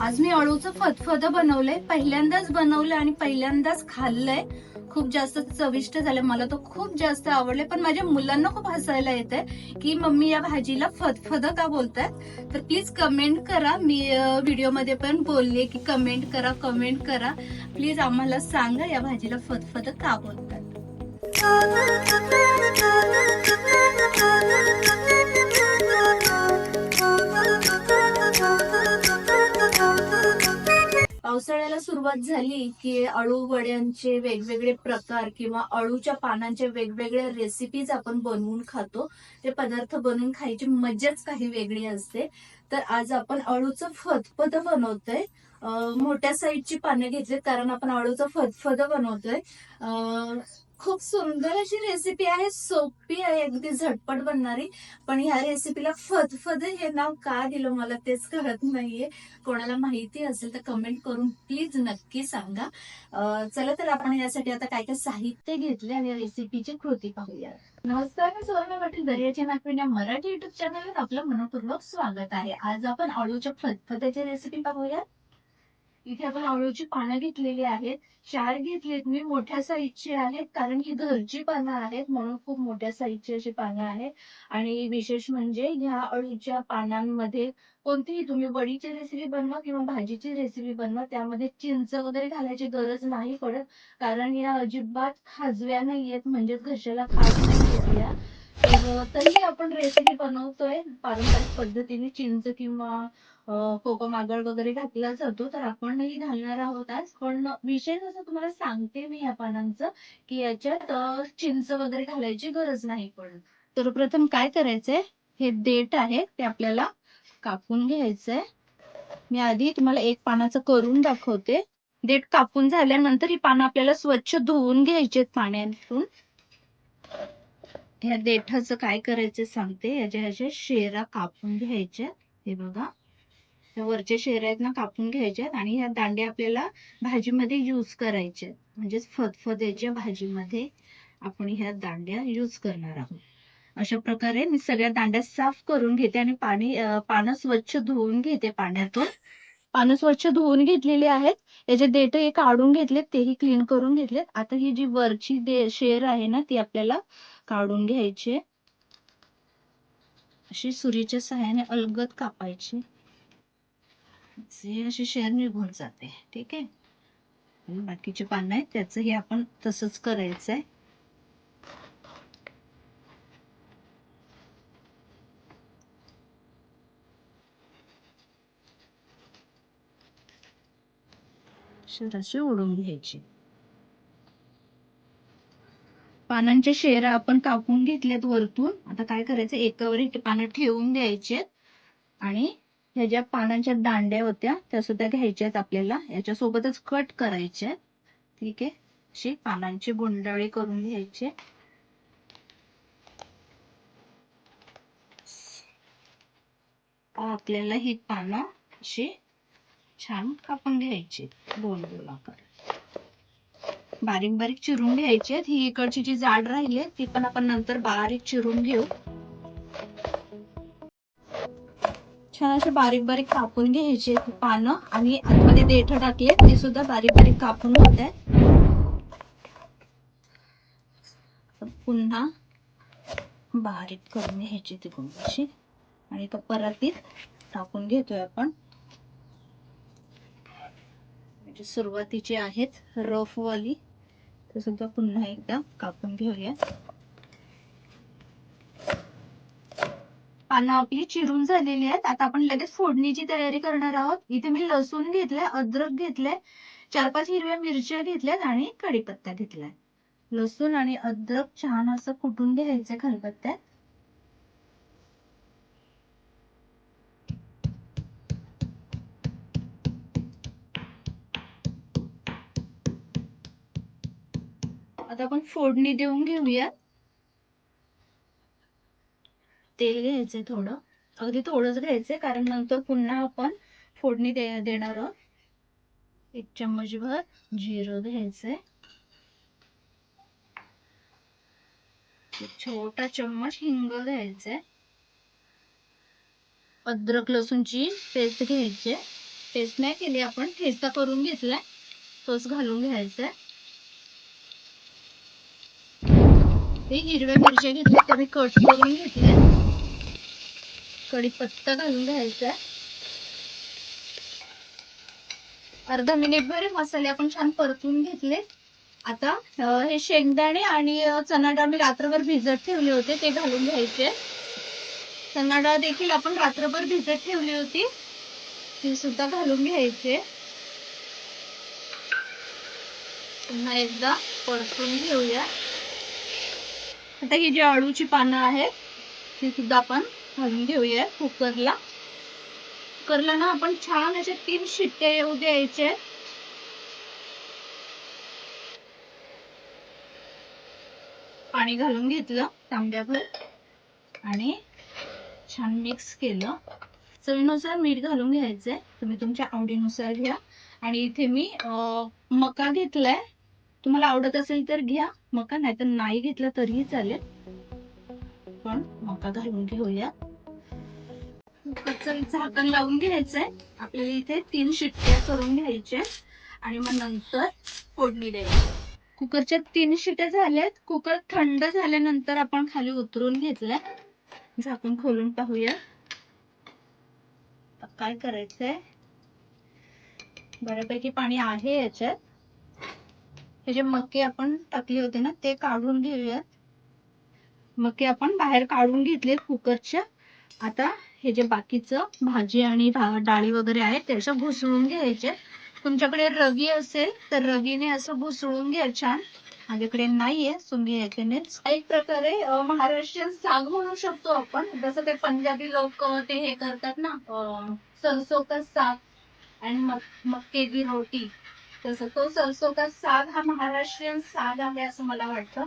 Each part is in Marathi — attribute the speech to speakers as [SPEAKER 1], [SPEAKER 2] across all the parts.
[SPEAKER 1] आज मी अळूचं फतफत बनवलंय. पहिल्यांदाच बनवलं आणि पहिल्यांदाच खाल्लंय. खूप जास्त चविष्ट झालं मला तो खूप जास्त आवडले पण माझ्या मुलांना खूप हसायला येते की मम्मी या भाजीला फतफद का बोलतायत? तर प्लीज कमेंट करा. मी व्हिडिओमध्ये पण बोलले की कमेंट करा कमेंट करा. प्लीज आम्हाला सांगा या भाजीला फतफद का बोलतात सुरुवात झाली की अळू वड्यांचे वेगवेगळे प्रकार किंवा अळूच्या पानांचे वेगवेगळ्या रेसिपीज आपण बनवून खातो. ते पदार्थ बनवून खायची मजाच काही वेगळी असते. तर आज आपण अळूचं फतफद बनवतोय. मोठ्या साईजची पानं घेतलीत कारण आपण अळूचं फतफद बनवतोय. खूप सुंदर अशी रेसिपी आहे. सोपी आहे. अगदी झटपट बनणारी. पण ह्या रेसिपीला फदफद हे नाव का दिलं मला तेच कळत नाहीये. कोणाला माहिती असेल तर कमेंट करून प्लीज नक्की सांगा. चला तर आपण यासाठी आता काय काय साहित्य घेतले आणि रेसिपीची कृती पाहूया. नमस्कार मी सुवर्णा पाटील दर्याच्या नागपूर या मराठी युट्यूब चॅनलवर आपलं मनपूर्वक स्वागत आहे. आज आपण आळूच्या फतफद्याची रेसिपी पाहूया इथे आपण अळूची पानं घेतलेली आहेत. चार घेतलीत मी. मोठ्या साईजची आहेत. कारण ही घरची पानं आहेत. म्हणून खूप मोठ्या साईजची अशी पानं आहेत. आणि विशेष म्हणजे ह्या अळूच्या पानांमध्ये कोणतीही तुम्ही वडीची रेसिपी बनवा किंवा भाजीची रेसिपी बनवा त्यामध्ये चिंच वगैरे घालायची गरज नाही पडत. कारण या अजिबात खाजव्या नाहीयेत. म्हणजेच घशाला खाज नाही या. तर तरी आपण रेसिपी बनवतोय. पारंपरिक पद्धतीने चिंच किंवा कोको कोकम आगळ वगैरे घातला जातो तर आपणही घालणार आहोत आज. पण विशेष असं तुम्हाला सांगते मी या पानांचं की याच्यात चिंच वगैरे घालायची गरज नाही पडत तर प्रथम काय करायचंय? हे देठ आहे ते आपल्याला कापून घ्यायचंय. मी आधी तुम्हाला एक पानाचं करून दाखवते. देठ कापून झाल्यानंतर ही पानं आपल्याला स्वच्छ धुवून घ्यायचे पाण्यातून. ह्या देठाचं काय करायचं सांगते. याच्या ह्याच्या शेरा कापून घ्यायच्या हे बघा. ह्या वरच्या शेर आहेत ना कापून घ्यायच्या आणि ह्या दांडे आपल्याला भाजीमध्ये यूज करायचे म्हणजेच फदफद्याच्या भाजीमध्ये आपण ह्या दांड्या यूज करणार आहोत. अशा प्रकारे मी सगळ्या दांड्या साफ करून घेते आणि पाणी पानं स्वच्छ धुवून घेते पाण्यातून. पानं स्वच्छ धुवून घेतलेली आहेत. याचे देठ हे काढून घेतलेत तेही क्लीन करून घेतलेत. आता ही जी वरची दे शेर आहे ना ती आपल्याला काढून घ्यायची अशी सुरीच्या सहाय्याने अलगद कापायची. जे अशी शेर निघून जाते. ठीक आहे? आणि बाकीचे पानं आहेत त्याचंही आपण तसंच करायचं आहे ओढून घ्यायची. पानांच्या शेरा आपण कापून घेतल्यात वरतून. आता काय करायचं? एकावर एक पानं ठेवून द्यायचे आणि ह्या ज्या पानांच्या दांड्या होत्या त्या सुद्धा घ्यायच्यात आपल्याला. याच्या सोबतच कट करायचे ठीक आहे? अशी पानांची गुंडाळी करून घ्यायचे आपल्याला ही पानं अशी छान कापून घ्यायची गोल गोल आकार बारीक बारीक चिरून घ्यायची आहेत. ही इकडची जी जाड राहिली आहे ती पण आपण नंतर बारीक चिरून घेऊ. छान असे बारीक बारीक कापून घ्यायचे पानं आणि आतमध्ये देठ टाकले ते सुद्धा बारीक बारीक कापून होत आहे पुन्हा बारीक करून घ्यायची ती गुंडाशी. आणि तो परातीत टाकून घेतोय आपण. म्हणजे सुरुवातीचे आहेत रफवाली. ते सुद्धा पुन्हा एकदा कापून घेऊया पानं आपली चिरून झालेली आहेत. आता आपण लगेच फोडणीची तयारी करणार आहोत. इथे मी लसूण घेतलाय अद्रक घेतलाय चार पाच हिरव्या मिरच्या घेतल्यात आणि कढीपत्ता घेतलाय. लसूण आणि अद्रक छान असं कुटून घ्यायचं खलबत्त्यात आता आपण फोडणी देऊन घेऊयात. तेल घ्यायचंय थोडं. अगदी थोडंच घ्यायचंय कारण नंतर पुन्हा आपण फोडणी दे देणार आहोत. एक चम्मचभर जिरं घ्यायचंय. छोटा चम्मच हिंग घ्यायचंय. अद्रक लसूणची पेस्ट घ्यायची पेस्ट नाही केली आपण ठेचा करून घेतलाय. तोच घालून घ्यायचा ते हिरव्या मिरच्या घेतल्या त्या मी कट करून घेतल्या. कढीपत्ता घालून घ्यायचा अर्धा मिनिट भर मसाले आपण छान परतून घेतले. आता हे शेंगदाणे आणि अं, डाळ मी रात्रभर भिजत ठेवले होते ते घालून घ्यायचे. चणा डाळ देखील आपण रात्रभर भिजत ठेवली होती ती सुद्धा घालून घ्यायचे. पुन्हा एकदा परतून घेऊया. आता ही जी अळूची पानं आहेत ती सुद्धा आपण घालून घेऊया कुकरला. कुकरला ना आपण छान असे तीन शिट्ट्या येऊ द्यायचे. पाणी घालून घेतलं तांब्याभर आणि छान मिक्स केलं. चवीनुसार मीठ घालून घ्यायचंय. तुम्ही तुमच्या आवडीनुसार घ्या. आणि इथे मी मका घेतलाय. तुम्हाला आवडत असेल तर घ्या. मका नाही तर नाही घेतला तरीही चालेल. पण मका घालून घेऊया. झाकण लावून घ्यायचंय. आपल्याला इथे तीन शिट्ट्या करून घ्यायच्या आणि मग नंतर फोडणी द्यायची. कुकरच्या तीन शिट्ट्या झाल्यात. कुकर थंड झाल्यानंतर आपण खाली उतरून घेतलाय. झाकण खोलून पाहूया. काय करायचंय? बऱ्यापैकी पाणी आहे याच्यात. हे जे मके आपण टाकले होते ना ते काढून घेऊयात. मग ते आपण बाहेर काढून घेतले कुकरच्या. आता हे जे बाकीचं भाजी आणि भा- डाळी वगैरे आहेत त्याच्या घुसळून घ्यायचे. तुमच्याकडे रवी असेल तर रवीने असं घुसळून घ्या छान. माझ्याकडे नाहीये तुम्ही याच्यानेच एक प्रकारे महाराष्ट्रीयन साग म्हणू शकतो आपण. जसं ते पंजाबी लोक ते हे करतात ना सरसो का साग आणि मक- मक्के की रोटी. तसं तो सरसो का साग हा महाराष्ट्रीयन साग आहे असं मला वाटतं.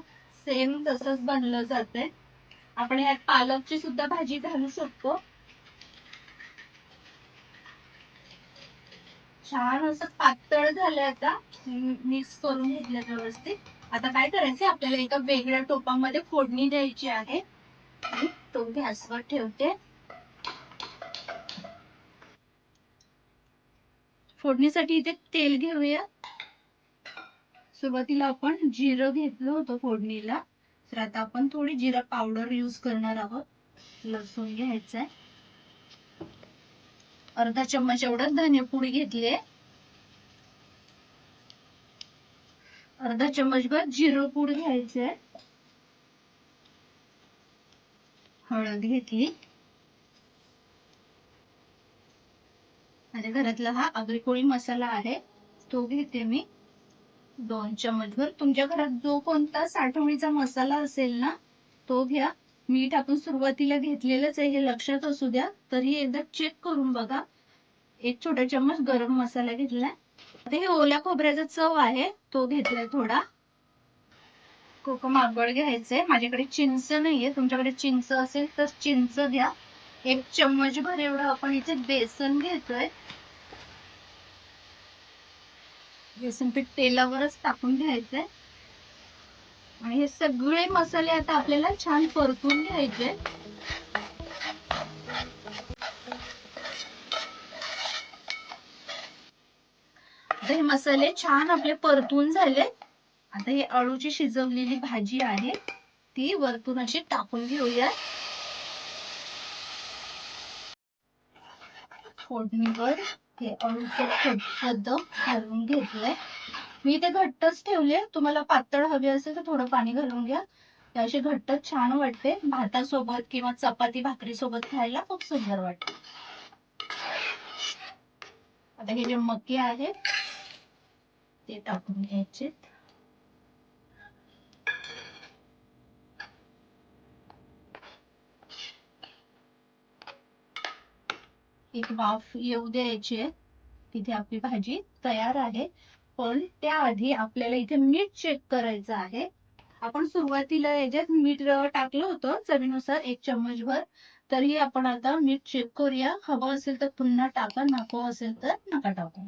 [SPEAKER 1] सेम तसंच बनलं जातंय. आपण यात पालकची सुद्धा भाजी घालू शकतो. छान असं पातळ झालंय आता. मिक्स करून घेतलं व्यवस्थित. आता काय करायचं आपल्याला एका वेगळ्या टोपामध्ये फोडणी द्यायची आहे. तो गॅसवर ठेवते. फोडणीसाठी इथे तेल घेऊया. सुरुवातीला आपण जिरं घेतलं होतं फोडणीला. तर आता आपण थोडी जिरा पावडर यूज करणार आहोत. लसूण घ्यायचंय. अर्धा चम्मच एवढं धनेपूड घेतली. अर्धा चम्मचभर जिरं पूड घ्यायचंय. हळद घेतली. माझ्या घरातला हा आगरी कोळी मसाला आहे. तो घेते मी. दोन चम्मच भर तुमच्या घरात जो कोणता साठवणीचा मसाला असेल ना तो घ्या. मीठ आपण सुरुवातीला घेतलेलंच आहे हे लक्षात असू द्या. तरी एकदा चेक करून बघा. एक छोटा चम्मच गरम मसाला घेतलाय. आता हे ओल्या खोबऱ्याचा चव आहे तो घेतलाय थोडा. कोकम आगळ घ्यायचंय. माझ्याकडे चिंच नाहीये. तुमच्याकडे चिंच असेल तर चिंच घ्या. एक चम्मच भर एवढं आपण इथे बेसन घेतोय. बेसन पीठ तेलावरच टाकून घ्यायचंय. आणि हे सगळे मसाले आता आपल्याला छान परतून घ्यायचे. आता हे मसाले छान आपले परतून झाले. आता ही अळूची शिजवलेली भाजी आहे. ती वरतून अशी टाकून घेऊया. फोडणीवर. हे घालून घेतलंय. मी ते घट्टच ठेवले. तुम्हाला पातळ हवे असेल तर थोडं पाणी घालून घ्या. ते अशी घट्ट छान वाटते. भातासोबत किंवा चपाती भाकरी सोबत खायला खूप सुंदर वाटते. आता हे जे मके आहेत ते टाकून घ्यायचे एक वाफ येऊ द्यायची आहे. तिथे आपली भाजी तयार आहे. पण त्याआधी आपल्याला इथे मीठ चेक करायचं आहे. आपण सुरुवातीला याच्यात मीठ टाकलं होतं चवीनुसार एक चम्मच भर तरी आपण आता मीठ चेक करूया. हवं असेल तर पुन्हा टाका नको असेल तर नका टाकू.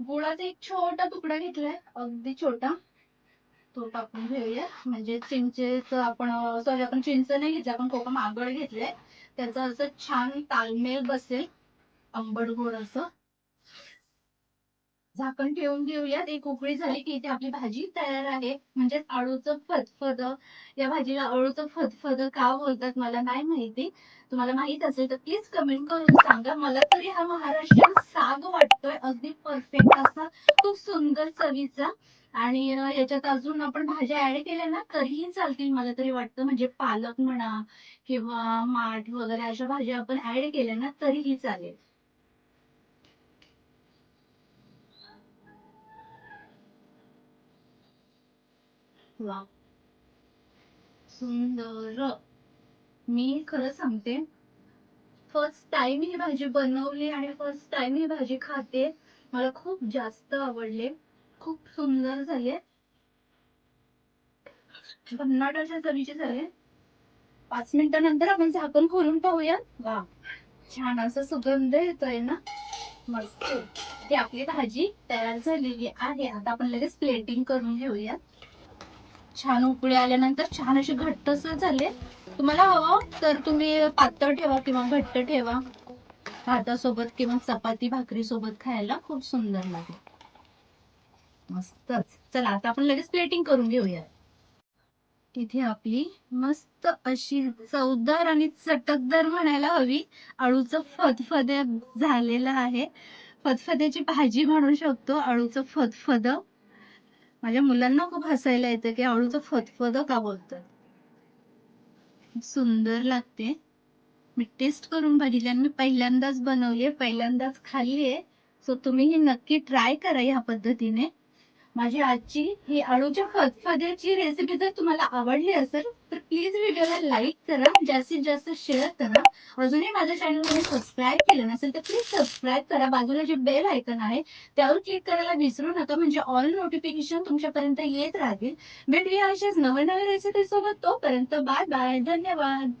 [SPEAKER 1] गुळाचा एक छोटा तुकडा घेतलाय. अगदी छोटा. तो टाकून घेऊया. म्हणजे चिंचेच आपण सॉरी आपण चिंच नाही घेतलं आपण कोकम आगळ घेतलंय. त्याचा असं छान तालमेल बसेल. आंबट गोड असं. झाकण ठेवून घेऊयात. एक उकळी झाली की इथे आपली भाजी तयार आहे. म्हणजेच आळूचं फदफद. या भाजीला अळूचं फदफद का बोलतात मला नाही माहिती. तुम्हाला माहीत असेल तर प्लीज कमेंट करून सांगा. मला तरी हा महाराष्ट्रीयन साग वाटतोय. अगदी परफेक्ट असा. खूप सुंदर चवीचा. आणि याच्यात अजून आपण भाज्या ऍड केल्या ना तरीही चालतील मला तरी वाटतं. म्हणजे पालक म्हणा किंवा माठ वगैरे अशा भाज्या आपण ऍड केल्या ना तरीही चालेल. वा. सुंदर. मी खरं सांगते फर्स्ट टाइम ही भाजी बनवली आणि फर्स्ट टाइम ही भाजी खाते मला खूप जास्त आवडले. खूप सुंदर झाले. भन्नाटाच्या चवीचे झाले. पाच मिनिटानंतर आपण झाकण खोलून पाहूया. वा छान असा सुगंध येतोय ना. मस्त. ती आपली भाजी तयार झालेली आहे. आता आपण लगेच प्लेटिंग करून घेऊयात. छान उकळी आल्यानंतर छान असे घट्टसर झाले. तुम्हाला हवं तर तुम्ही पातळ ठेवा किंवा घट्ट ठेवा. भातासोबत किंवा चपाती भाकरी सोबत खायला खूप सुंदर लागेल. मस्तच. चला आता आपण लगेच प्लेटिंग करून घेऊया. इथे आपली मस्त अशी चवदार आणि चटकदार म्हणायला हवी. अळूचं फदफद झालेलं आहे. फदफद्याची भाजी म्हणू शकतो. अळूचं फदफद. माझ्या मुलांना खूप हसायला येतं की अळूचं फदफद का बोलतात? सुंदर लागते. मी टेस्ट करून बघितली आणि मी पहिल्यांदाच बनवली पहिल्यांदाच खाल्ली आहे. सो तुम्ही ही नक्की ट्राय करा ह्या पद्धतीने. माझी आजची ही अळूच्या फदफद्याची रेसिपी जर तुम्हाला आवडली असेल तर प्लीज व्हिडिओला लाईक करा. जास्तीत जास्त शेअर करा. अजूनही माझ्या चॅनलमध्ये सबस्क्राईब केलं नसेल तर प्लीज सबस्क्राईब करा. बाजूला जे बेल आयकन आहे त्यावर क्लिक करायला विसरू नका. म्हणजे ऑल नोटिफिकेशन तुमच्यापर्यंत येत राहतील भेटूया अशाच नवीन नवीन रेसिपी सोबत. तोपर्यंत बाय बाय धन्यवाद.